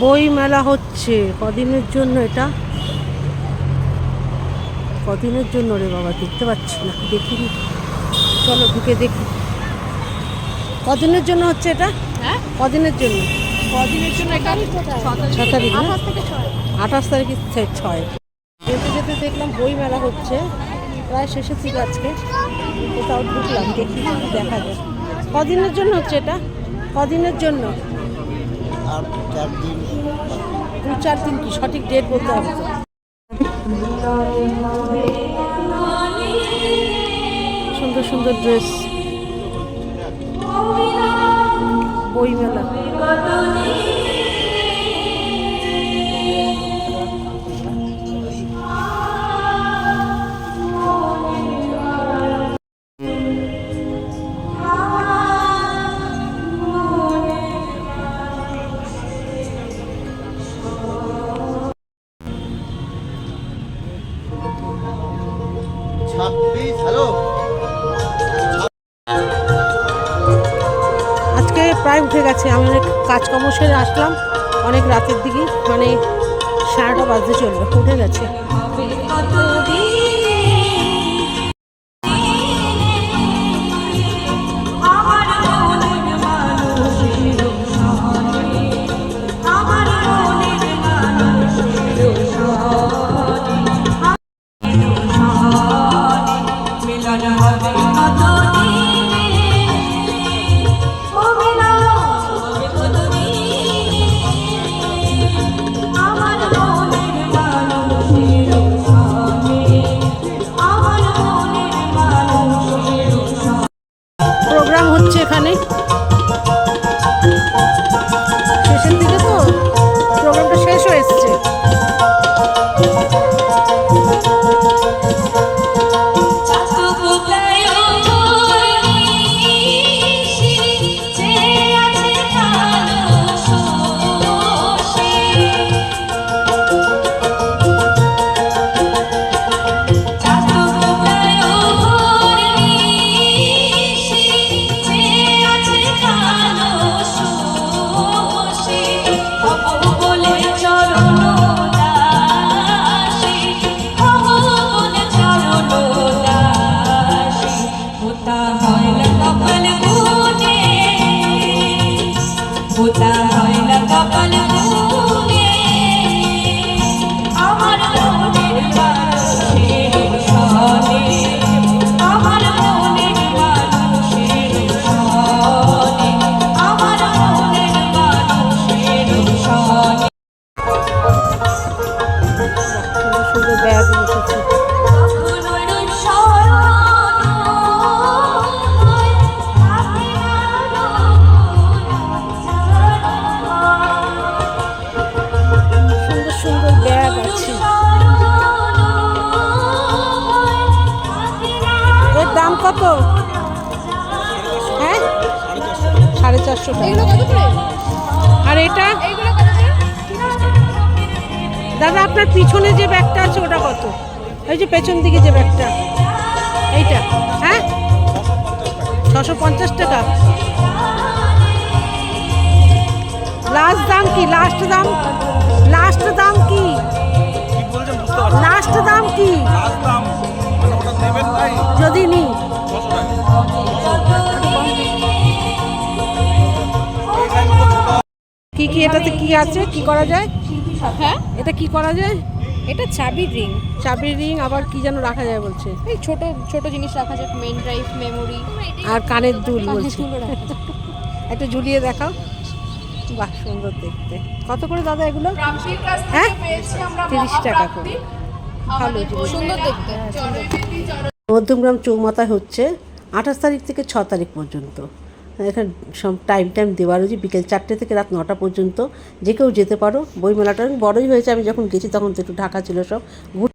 বই মেলা হচ্ছে। কদিনের জন্য এটা? কদিনের জন্য রে বাবা দেখতে পাচ্ছি না দেখিনি। চলো ঢুকে দেখি। কদিনের জন্য হচ্ছে এটা? হ্যাঁ? কদিনের জন্য? কদিনের জন্য এটা? ছ তারিখ। আঠাশ তারিখে ছয়। যেতে যেতে দেখলাম বই মেলা হচ্ছে। প্রায় শেষে দিকে আজকে। কোথাও ঢুকলাম দেখি দেখা যায় কদিনের জন্য হচ্ছে এটা? কদিনের জন্য? আর চার দিন দু চার দিন কি? সঠিক ডেট বলতে হবে সুন্দর সুন্দর ড্রেস বই আজকে প্রায় উঠে গেছে, আমি অনেক কাজকর্ম সেরে আসলাম, অনেক রাতের দিকে মানে সাড়েটা বাজতে চলবে উঠে গেছে। হচ্ছে এখানে? হয় না কপাল আমার কত? হ্যাঁ? সাড়ে চারশো আর এটা? এইগুলো কত করে? দাদা আপনার পিছনে যে ব্যাগটা আছে ওটা কত? এই যে পেছন দিকে যে ব্যাগটা। এইটা হ্যাঁ? ছশো পঞ্চাশ টাকা। লাস্ট দাম কি? লাস্ট দাম? লাস্ট দাম কি? লাস্ট দাম কি? এটাতে কি আছে? কি করা যায়? হ্যাঁ? এটা কি করা যায়? এটা চাবির রিং। চাবির রিং আবার কি যেন রাখা যায় বলছে। এই ছোট ছোট জিনিস রাখা যায় মেন ড্রাইভ মেমোরি। আর কানের দুল বলছে। একটা ঝুলিয়ে দেখাও। বাহ সুন্দর দেখতে। কত করে দাদা এগুলো? হ্যাঁ? তিরিশ টাকা করে। ভালো সুন্দর দেখতে। মধ্যমগ্রাম চৌমাথায় হচ্ছে আঠাশ তারিখ থেকে ছ তারিখ পর্যন্ত। এখানে সব টাইম টাইম দেওয়া রয়েছে। বিকেল চারটে থেকে রাত নটা পর্যন্ত। যে কেউ যেতে পারো। বইমেলাটা বড়ই হয়েছে। আমি যখন গেছি তখন তো একটু ঢাকা ছিল সব।